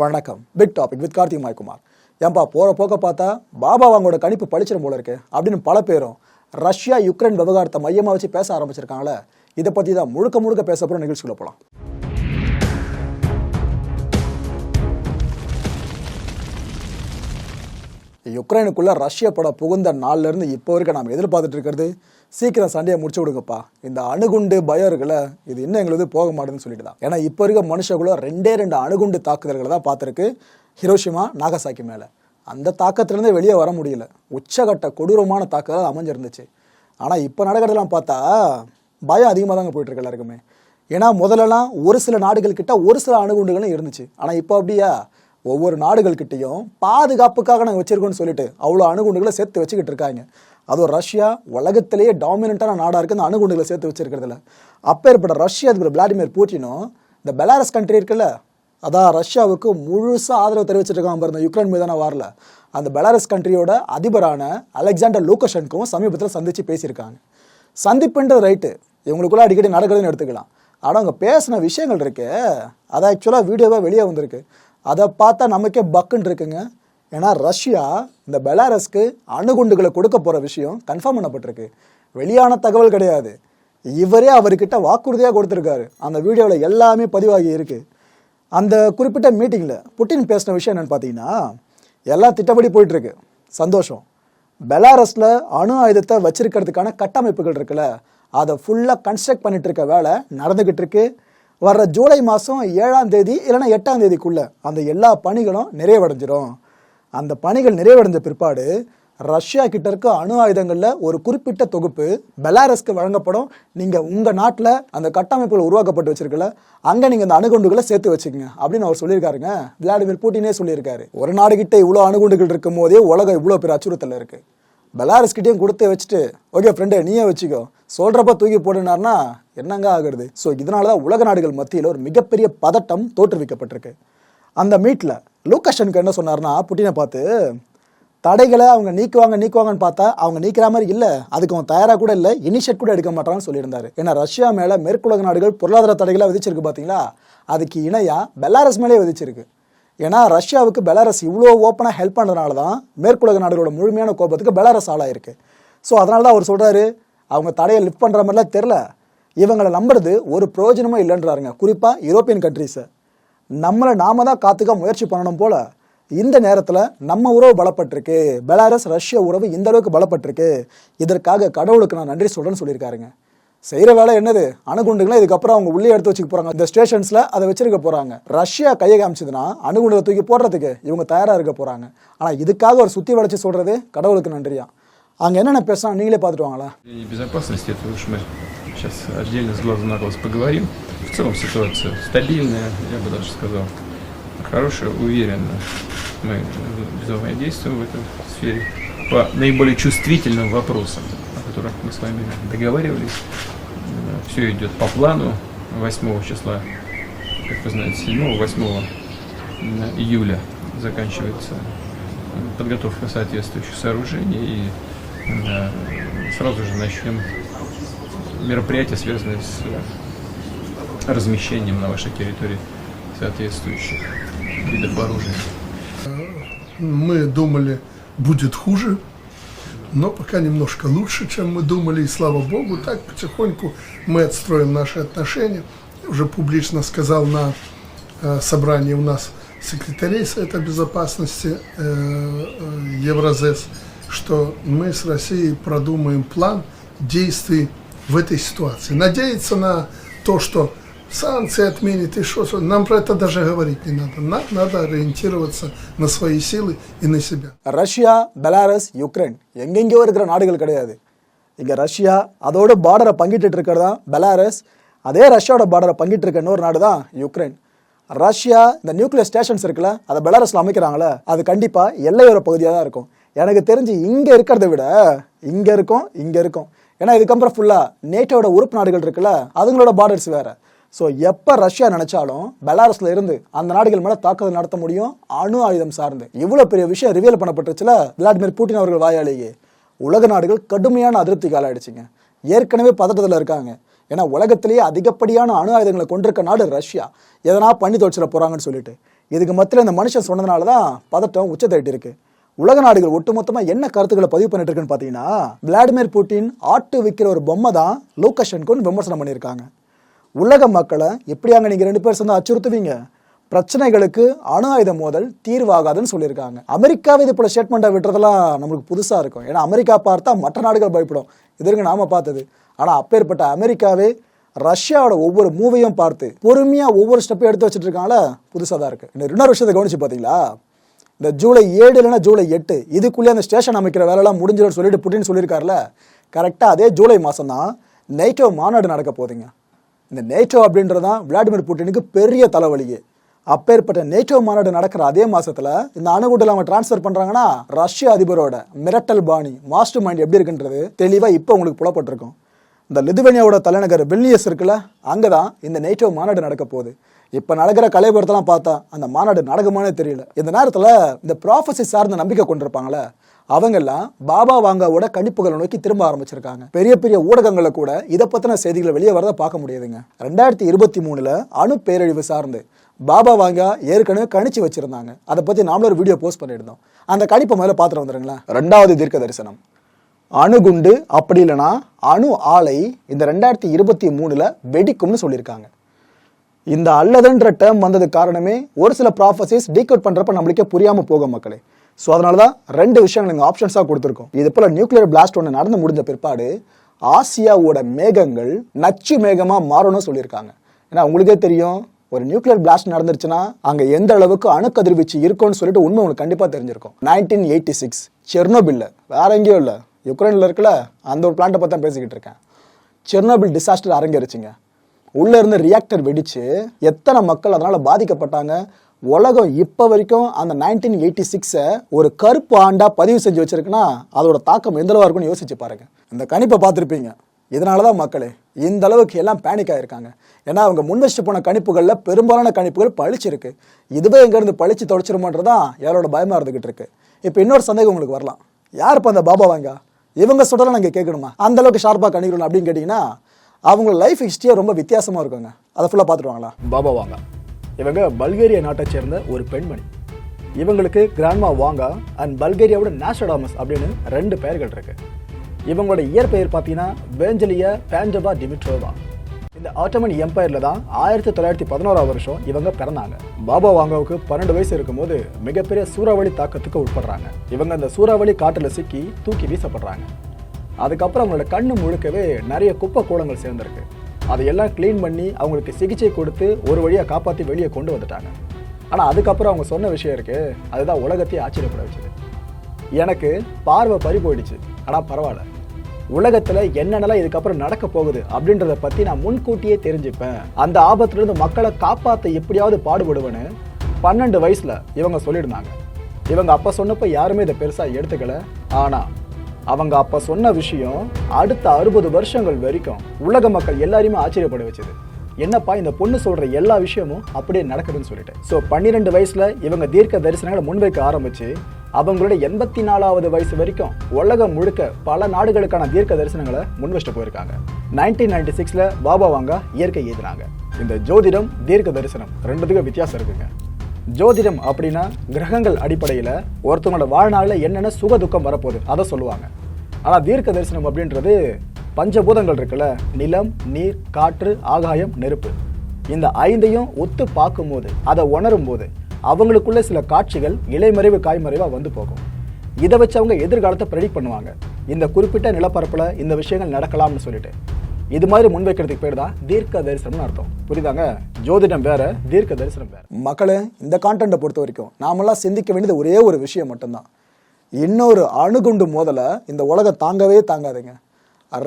வணக்கம். Big topic with Karthik Maikumar. ஏன்பா போகிற போக்க பார்த்தா பாபா அவங்களோட கணிப்பு படிச்சிடும் போல இருக்கு அப்படின்னு பல பேரும் ரஷ்யா யுக்ரைன் விவகாரத்தை மையமாக வச்சு பேச ஆரம்பிச்சிருக்காங்களே இதை பற்றி தான் முழுக்க முழுக்க பேச போகிற நிகழ்ச்சிக்குள்ள போகலாம் யுக்ரைனுக்குள்ளே ரஷ்ய பட புகுந்த நாள்லேருந்து இப்போ வரைக்கும் நாம் எதிர்பார்த்துட்டு இருக்கிறது. சீக்கிரம் சண்டையை முடிச்சு விடுங்கப்பா. இந்த அணுகுண்டு பயம் இருக்குல்ல இது இன்னும் எங்களுக்கு போக மாட்டேன்னு சொல்லிட்டு தான் ஏன்னா இப்போ இருக்க மனுஷகுலம் ரெண்டே ரெண்டு அணுகுண்டு தாக்குதல்களை தான் பார்த்துருக்கு. ஹிரோஷிமா நாகசாக்கி மேலே. அந்த தாக்கத்துலேருந்தே வெளியே வர முடியல. உச்சகட்ட கொடூரமான தாக்குதல் அமைஞ்சிருந்துச்சு. ஆனால் இப்போ நடக்கிறதெல்லாம் பார்த்தா பயம் அதிகமாக தாங்க போயிட்டுருக்கு எல்லாருக்குமே. ஏன்னா முதல்லலாம் ஒரு சில நாடுகள் கிட்ட ஒரு சில அணுகுண்டுகளும் இருந்துச்சு. ஆனால் இப்போ அப்படியா? ஒவ்வொரு நாடுகள்கிட்டையும் பாதுகாப்புக்காக நாங்கள் வச்சிருக்கோம்னு சொல்லிட்டு அவ்வளோ அணுகுண்டுகளை சேர்த்து வச்சுக்கிட்டு இருக்காங்க. அதுவும் ரஷ்யா உலகத்திலேயே டாமினண்ட்டான நாடாக இருக்குது அந்த அணுகுண்டுகளை சேர்த்து வச்சிருக்கிறதுல அப்பேற்பட்ட ரஷ்யா அதிபர் விளாடிமிர் பூட்டினும் இந்த பெலாரஸ் கண்ட்ரி இருக்குல்ல அதான் ரஷ்யாவுக்கு முழுசாக ஆதரவு தெரிவிச்சிருக்காங்க பாருங்க யுக்ரைன் மீதான வாரில் அந்த பெலாரஸ் கண்ட்ரியோட அதிபரான அலெக்சாண்டர் லூக்கஷன்கும் சமீபத்தில் சந்தித்து பேசியிருக்காங்க. சந்திப்புன்றது ரைட்டு இவங்களுக்குள்ள அடிக்கடி நடக்கிறதுன்னு எடுத்துக்கலாம். ஆனால் அவங்க பேசின விஷயங்கள் இருக்கு அது ஆக்சுவலாக வீடியோவாக வெளியே வந்திருக்கு. அதை பார்த்தா நமக்கே பக்குன்னு இருக்குங்க. ஏன்னா ரஷ்யா இந்த பெலாரஸ்க்கு அணுகுண்டுகளை கொடுக்க போகிற விஷயம் கன்ஃபார்ம் பண்ணப்பட்டிருக்கு. வெளியான தகவல் கிடையாது. இவரே அவர்கிட்ட வாக்குறுதியாக கொடுத்துருக்காரு. அந்த வீடியோவில் எல்லாமே பதிவாகி இருக்குது அந்த குறிப்பிட்ட மீட்டிங்கில் புட்டின் பேசின விஷயம் என்னென்னு பார்த்தீங்கன்னா எல்லாம் திட்டப்படி போயிட்டுருக்கு. சந்தோஷம். பெலாரஸில் அணு ஆயுதத்தை வச்சிருக்கிறதுக்கான கட்டமைப்புகள் இருக்குல்ல அதை ஃபுல்லாக கன்ஸ்ட்ரக்ட் பண்ணிட்டு இருக்க வேலை நடந்துக்கிட்டு இருக்குது வர்ற ஜூலை மாதம் ஏழாம் தேதி இல்லைன்னா எட்டாம் தேதிக்குள்ள அந்த எல்லா பணிகளும் நிறைவடைஞ்சிரும். அந்த பணிகள் நிறைவடைஞ்ச பிற்பாடு ரஷ்யா கிட்ட இருக்க அணு ஆயுதங்களில் ஒரு குறிப்பிட்ட தொகுப்பு பெலாரஸ்க்கு வழங்கப்படும். நீங்கள் உங்கள் நாட்டில் அந்த கட்டமைப்புகள் உருவாக்கப்பட்டு வச்சிருக்கல அங்கே நீங்கள் அந்த அணுகுண்டுகளை சேர்த்து வச்சுக்கோங்க அப்படின்னு அவர் சொல்லியிருக்காருங்க. விளாடிமிர் பூட்டினே சொல்லியிருக்காரு. ஒரு நாடு கிட்ட இவ்வளோ அணுகுண்டுகள் இருக்கும் போதே உலகம் இவ்வளோ பெரிய அச்சுறுத்தல் இருக்கு. பெலாரஸ் கிட்டேயும் கொடுத்து வச்சுட்டு ஓகே ஃப்ரெண்டு நீயே வச்சுக்கோ. சொல்கிறப்ப தூக்கி போடுனார்னா என்னங்க ஆகுறது? ஸோ இதனால தான் உலக நாடுகள் மத்தியில் ஒரு மிகப்பெரிய பதட்டம் தோற்றுவிக்கப்பட்டிருக்கு. அந்த மீட்டில் லூக்கஷனுக்கு என்ன சொன்னார்னா புட்டினை பார்த்து தடைகளை அவங்க நீக்குவாங்க நீக்குவாங்கன்னு பார்த்தா அவங்க நீக்கிற மாதிரி இல்லை. அதுக்கு அவன் தயாராக கூட இல்லை. இனிஷியேட் கூட எடுக்க மாட்டான்னு சொல்லியிருந்தாரு. ஏன்னா ரஷ்யா மேலே மேற்குலக நாடுகள் பொருளாதார தடைகளை விதிச்சிருக்கு பார்த்தீங்களா? அதுக்கு இணையாக பெலாரஸ் மேலே விதிச்சிருக்கு. ஏன்னா ரஷ்யாவுக்கு பெலாரஸ் இவ்வளோ ஓப்பனாக ஹெல்ப் பண்ணுறதுனால தான் மேற்குலக நாடுகளோட முழுமையான கோபத்துக்கு பெலாரஸ் ஆளாயிருக்கு. ஸோ அதனால தான் அவர் சொல்கிறாரு அவங்க தடையை லிஃப்ட் பண்ணுற மாதிரிலாம் தெரில இவங்களை நம்புறது ஒரு பிரயோஜனமும் இல்லைன்றாருங்க. குறிப்பாக யூரோப்பியன் கண்ட்ரீஸை நம்மளை நாம தான் காத்துக்க முயற்சி பண்ணணும் போல இந்த நேரத்தில் நம்ம உறவு பலப்பட்டிருக்கு. பெலாரஸ் ரஷ்ய உறவு இந்த அளவுக்கு பலப்பட்டிருக்கு. இதற்காக கடவுளுக்கு நான் நன்றி சொல்கிறேன்னு சொல்லியிருக்காருங்க. செய்கிற வேலை என்னது அணுகுண்டுகளை இதுக்கப்புறம் அவங்க உள்ளே எடுத்து வச்சுக்க போகிறாங்க இந்த ஸ்டேஷன்ஸில் அதை வச்சிருக்க போகிறாங்க ரஷ்யா கையை காமிச்சதுன்னா அணுகுண்டுகளை தூக்கி போடுறதுக்கு இவங்க தயாராக இருக்க போகிறாங்க ஆனால் இதுக்காக ஒரு சுற்றி வளைச்சு சொல்கிறது கடவுளுக்கு நன்றியா அங்கே என்னென்ன பேசுனா நீங்களே பார்த்துட்டு வாங்களேன் И безопасности, это уж мы сейчас отдельно с глазу на глаз поговорим. В целом ситуация стабильная, я бы даже сказал, хорошая, уверенная. Мы взаимодействуем в этой сфере по наиболее чувствительным вопросам, о Которых мы с вами договаривались. Все идет по плану. 8 числа, как вы знаете, 7-8 июля заканчивается подготовка соответствующих сооружений и э, сразу же начнем мероприятия, связанные с э, размещением на вашей территории соответствующих видов вооружения. Мы думали, будет хуже, но пока немножко лучше, чем мы думали, и слава богу, так потихоньку мы отстроим наши отношения. Уже публично сказал на э, собрании у нас секретарей Совета Безопасности э, э, Евразес, что мы с Россией продумаем план действий в этой ситуации. Надеяться на то, что санкции отменит и что, нам про это даже говорить не надо. Нам надо ориентироваться на свои силы и на себя. ரஷ்யா பெலாரஸ் யுக்ரைன் எங்கெங்கேயோ இருக்கிற நாடுகள் கிடையாது இங்கே ரஷ்யா அதோட பார்டரை பங்கிட்டு இருக்கிறது தான் பெலாரஸ் அதே ரஷ்யாவோட பார்டரை பங்கிட்டு இருக்க இன்னொரு நாடு தான் யுக்ரைன் ரஷ்யா இந்த நியூக்ளியர் ஸ்டேஷன்ஸ் இருக்குல்ல அதை பெலாரஸில் அமைக்கிறாங்களே அது கண்டிப்பாக எல்லையோர பகுதியாக தான் இருக்கும் எனக்கு தெரிஞ்சு இங்கே இருக்கிறத விட இங்கே இருக்கும் இங்கே இருக்கும் ஏன்னா இதுக்கப்புறம் ஃபுல்லாக நேட்டோட உறுப்பு நாடுகள் இருக்குல்ல அதுங்களோட பார்டர்ஸ் வேற ஸோ எப்போ ரஷ்யா நினைச்சாலும் பெலாரஸ்ல இருந்து அந்த நாடுகள் மேலே தாக்குதல் நடத்த முடியும்? அணு ஆயுதம் சார்ந்து. இவ்வளோ பெரிய விஷயம் ரிவீல் பண்ணப்பட்டுச்சுல? விளாடிமிர் புட்டின் அவர்கள் வாயாலேயே. உலக நாடுகள் கடுமையான அதிருப்திக்கு ஆளாயிடுச்சுங்க. ஏற்கனவே பதட்டத்தில் இருக்காங்க. ஏன்னா உலகத்திலேயே அதிகப்படியான அணு ஆயுதங்களை கொண்டிருக்க நாடு ரஷ்யா. எதனா பண்ணி தொலைச்சிட போறாங்கன்னு சொல்லிட்டு. இதுக்கு மத்தியில் இந்த மனுஷன் சொன்னதுனால தான் பதட்டம் உச்சத்தட்டு இருக்கு. உலக நாடுகள் ஒட்டுமொத்தமாக என்ன கருத்துக்களை பதிவு பண்ணிட்டு இருக்குன்னு பார்த்தீங்கன்னா விளாடிமிர் புட்டின் ஆட்டு விற்கிற ஒரு பொம்மை தான் லூக்கஷன்குன்னு விமர்சனம் பண்ணியிருக்காங்க. உலக மக்களை எப்படியாங்க நீங்கள் ரெண்டு பேர் சேர்ந்து அச்சுறுத்துவீங்க? பிரச்சனைகளுக்கு அணு ஆயுத மோதல் தீர்வாகாதுன்னு சொல்லியிருக்காங்க. அமெரிக்காவை இது போல ஸ்டேட்மெண்ட்டை விட்டுறதெல்லாம் நம்மளுக்கு புதுசாக இருக்கும். ஏன்னா அமெரிக்கா பார்த்தா மற்ற நாடுகள் பயப்படும். இதற்கு நாம பார்த்தது. ஆனால் அப்பேற்பட்ட அமெரிக்காவே ரஷ்யாவோட ஒவ்வொரு மூவையும் பார்த்து பொறுமையாக ஒவ்வொரு ஸ்டெப்பையும் எடுத்து வச்சுட்டு இருக்காங்களா புதுசாக தான் இருக்கு. இந்த இன்னொரு விஷயத்தை கவனிச்சு பார்த்தீங்களா இந்த ஜூலை ஏழு இல்லைன்னா ஜூலை எட்டு இதுக்குள்ளே அந்த ஸ்டேஷன் அமைக்கிற வேலைலாம் முடிஞ்சிடும் சொல்லிட்டு புட்டின்னு சொல்லியிருக்காருல கரெக்டாக அதே ஜூலை மாதம் தான் நைட்டோ மாநாடு நடக்க போகுதுங்க. இந்த நேட்டோ அப்படின்றது தான் விளாடிமிர் புட்டினுக்கு பெரிய தலைவலியே. அப்பேற்பட்ட நேட்டோ மாநாடு நடக்கிற அதே மாசத்துல இந்த அணுகுண்டில் அவங்க டிரான்ஸ்ஃபர் பண்றாங்கன்னா ரஷ்ய அதிபரோட மிரட்டல் பாணி மாஸ்டர் மைண்ட் எப்படி இருக்குன்றது தெளிவா இப்போ உங்களுக்கு புலப்பட்டிருக்கும். இந்த லிதுவேனியாவோட தலைநகர் வில்னியஸ் இருக்குல்ல அங்கதான் இந்த நேட்டோ மாநாடு நடக்க போகுது. இப்ப நடக்கிற கலைபுரத்தெல்லாம் பார்த்தா அந்த மாநாடு நடக்குமானே தெரியல. இந்த நேரத்துல இந்த ப்ராஃபஸி சார்ந்த நம்பிக்கை கொண்டிருப்பாங்களே அவங்கெல்லாம் பாபா வாங்காவோட கணிப்புகளை நோக்கி திரும்ப ஆரம்பிச்சிருக்காங்க. பெரிய பெரிய ஊடகங்களை கூட இதை பற்றின செய்திகளை வெளியே வரதை பார்க்க முடியுதுங்க. ரெண்டாயிரத்தி இருபத்தி மூணுல அணு பேரழிவு சார்ந்து பாபா வாங்கா ஏற்கனவே கணிச்சு வச்சிருந்தாங்க. அதை பற்றி நாமளும் ஒரு வீடியோ போஸ்ட் பண்ணியிருந்தோம். அந்த கணிப்பை முதல்ல பார்த்துட்டு வந்துருங்களேன். ரெண்டாவது தீர்க்க தரிசனம். அணுகுண்டு அப்படி இல்லைன்னா அணு ஆலை இந்த ரெண்டாயிரத்தி இருபத்தி மூணுல வெடிக்கும்னு சொல்லியிருக்காங்க. இந்த அல்லதுன்ற டேர்ம் வந்தது காரணமே ஒரு சில ப்ராஃபஸிஸ் டீகோட் பண்ணுறப்ப நம்மளுக்கே புரியாமல் போகும் மக்களே. ஸோ அதனால தான் ரெண்டு விஷயங்கள் இங்கே ஆப்ஷன்ஸாக கொடுத்துருக்கோம். இது போல் நியூக்ளியர் பிளாஸ்ட் ஒன்று நடந்து முடிஞ்ச பிற்பாடு ஆசியாவோட மேகங்கள் நச்சு மேகமாக மாறணும்னு சொல்லியிருக்காங்க. ஏன்னா உங்களுக்கே தெரியும் ஒரு நியூக்ளியர் பிளாஸ்ட் நடந்துருச்சுன்னா அங்கே எந்த அளவுக்கு அணுக்கதிர்வீச்சு இருக்கும்னு சொல்லிட்டு உண்மை உங்களுக்கு கண்டிப்பாக தெரிஞ்சிருக்கும். நைன்டீன் எயிட்டி சிக்ஸ் செர்னோபில்ல வேற எங்கேயும் இல்லை யுக்ரைனில் இருக்குல்ல அந்த ஒரு பிளான்ட்டை பற்றி தான் பேசிக்கிட்டு இருக்கேன். செர்னோபில் டிசாஸ்டர் அரங்கேறிச்சிங்க. உள்ளே இருந்து ரியாக்டர் வெடிச்சு எத்தனை மக்கள் அதனால் பாதிக்கப்பட்டாங்க உலகம் இப்போ வரைக்கும் அந்த நைன்டீன் எயிட்டி சிக்ஸை ஒரு கருப்பு ஆண்டாக பதிவு செஞ்சு வச்சிருக்குன்னா அதோட தாக்கம் எந்தளவாக இருக்கும்னு யோசிச்சு பாருங்கள் இந்த கணிப்பை பார்த்துருப்பீங்க. இதனால தான் மக்களே இந்த அளவுக்கு எல்லாம் பேனிக் ஆகிருக்காங்க ஏன்னா அவங்க முன் வச்சுட்டு போன கணிப்புகளில் பெரும்பாலான கணிப்புகள் பழிச்சிருக்கு இதுவே எங்கேருந்து பழிச்சு தொலைச்சிருமோன்றதான் யாரோட பயமாக இருந்துகிட்டு இருக்கு. இப்போ இன்னொரு சந்தேகம் உங்களுக்கு வரலாம். யார் இப்போ அந்த பாபா வாங்க? இவங்க சொல்கிறத நாங்கள் கேட்கணுமா? அந்த அளவுக்கு ஷார்ப்பாக கணிக்கணும் அப்படின்னு கேட்டிங்கன்னா அவங்க லைஃப் ஹிஸ்டரியே ரொம்ப வித்தியாசமாக இருக்குங்க. அதை ஃபுல்லாக பார்த்துருவாங்களா பாபா வாங்க. இவங்க பல்கேரியா நாட்டை சேர்ந்த ஒரு பெண்மணி. இவங்களுக்கு கிராண்ட்மா வாங்கா அண்ட் பல்கேரியாவோட நேஷடாமஸ் அப்படின்னு ரெண்டு பெயர்கள் இருக்கு. இவங்களோட இயற்பெயர் பார்த்தீங்கன்னா வேஞ்சலியா பேஞ்சபா டிமிட்ரோவா. இந்த ஆட்டமன் எம்பையரில் தான் ஆயிரத்தி தொள்ளாயிரத்தி பதினோராம் வருஷம் இவங்க பிறந்தாங்க. பாபா வாங்காவுக்கு பன்னெண்டு வயசு இருக்கும்போது மிகப்பெரிய சூறாவளி தாக்கத்துக்கு உட்படுறாங்க. இவங்க அந்த சூறாவளி காட்டில் சிக்கி தூக்கி வீசப்படுறாங்க. அதுக்கப்புறம் அவங்களோட கண்ணு முழுக்கவே நிறைய குப்பை கூடங்கள் சேர்ந்துருக்கு. அதையெல்லாம் க்ளீன் பண்ணி அவங்களுக்கு சிகிச்சை கொடுத்து ஒரு வழியாக காப்பாற்றி வெளியே கொண்டு வந்துட்டாங்க. ஆனால் அதுக்கப்புறம் அவங்க சொன்ன விஷயம் இருக்கு. அதுதான் உலகத்தையே ஆச்சரியப்பட வச்சது. எனக்கு பார்வை பறி போயிடுச்சு. ஆனால் பரவாயில்ல. உலகத்தில் என்னென்னலாம் இதுக்கப்புறம் நடக்க போகுது அப்படின்றத பற்றி நான் முன்கூட்டியே தெரிஞ்சுப்பேன். அந்த ஆபத்துலேருந்து மக்களை காப்பாற்ற எப்படியாவது பாடுபடுவேன்னு பன்னெண்டு வயசில் இவங்க சொல்லியிருந்தாங்க. இவங்க அப்போ சொன்னப்போ யாருமே இதை பெருசாக எடுத்துக்கல. ஆனால் அவங்க அப்போ சொன்ன விஷயம் அடுத்த அறுபது வருஷங்கள் வரைக்கும் உலக மக்கள் எல்லாரையுமே ஆச்சரியப்பட வச்சது. என்னப்பா இந்த பொண்ணு சொல்ற எல்லா விஷயமும் அப்படியே நடக்குதுன்னு சொல்லிட்டு ஸோ பன்னிரெண்டு வயசுல இவங்க தீர்க்க தரிசனங்களை முன்வைக்க ஆரம்பிச்சு அவங்களோட எண்பத்தி நாலாவது வயசு வரைக்கும் உலகம் முழுக்க பல நாடுகளுக்கான தீர்க்க தரிசனங்களை முன்வச்சிட்டு போயிருக்காங்க. நைன்டீன் நைன்டி சிக்ஸ்ல பாபா வாங்க இயற்கை எழுதினாங்க இந்த ஜோதிடம் தீர்க்க தரிசனம் ரெண்டுத்துக்கும் வித்தியாசம் இருக்குங்க. ஜோதிடம் அப்படின்னா கிரகங்கள் அடிப்படையில் ஒருத்தவங்களோட வாழ்நாளில் என்னென்ன சுக துக்கம் வரப்போகுது அதை சொல்லுவாங்க. ஆனால் தீர்க்க தரிசனம் அப்படின்றது பஞ்சபூதங்கள் இருக்குல்ல? நிலம் நீர் காற்று ஆகாயம் நெருப்பு. இந்த ஐந்தையும் ஒத்து பார்க்கும்போது அதை உணரும் போது அவங்களுக்குள்ள சில காட்சிகள் இலைமறைவு காய்மறைவாக வந்து போகும். இதை வச்சு அவங்க எதிர்காலத்தை ப்ரெடிக்ட் பண்ணுவாங்க. இந்த குறிப்பிட்ட நிலப்பரப்பில் இந்த விஷயங்கள் நடக்கலாம்னு சொல்லிட்டு. இது மாதிரி முன்வைக்கிறதுக்கு பேர் தான் தீர்க்க தரிசனம்னு அர்த்தம். புரியுதாங்க? ஜோதிடம் வேற தீர்க்க தரிசனம் வேற. மக்களே இந்த கான்டென்ட்டை பொறுத்த வரைக்கும் நாமெல்லாம் சிந்திக்க வேண்டியது ஒரே ஒரு விஷயம் மட்டும்தான். இன்னொரு அணுகுண்டு மோதல இந்த உலகம் தாங்கவே தாங்காதுங்க.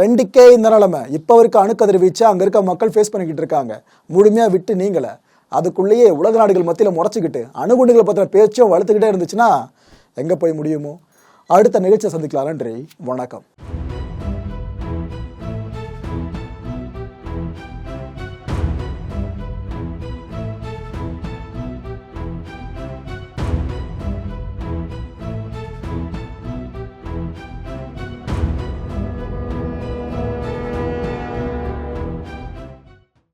ரெண்டுக்கே இந்த நிலைமை. இப்போ வரைக்கும் அணுக்கதிர் வீச்சு அங்கே இருக்க மக்கள் ஃபேஸ் பண்ணிக்கிட்டு இருக்காங்க. முழுமையாக விட்டு நீங்களை அதுக்குள்ளேயே உலக நாடுகள் மத்தியில் முறைச்சிக்கிட்டு அணுகுண்டுகளை பற்றின பேச்சும் வளர்த்துக்கிட்டே இருந்துச்சுன்னா எங்கே போய் முடியுமோ? அடுத்த நிகழ்ச்சியை சந்திக்கலாம் நன்றி. வணக்கம்.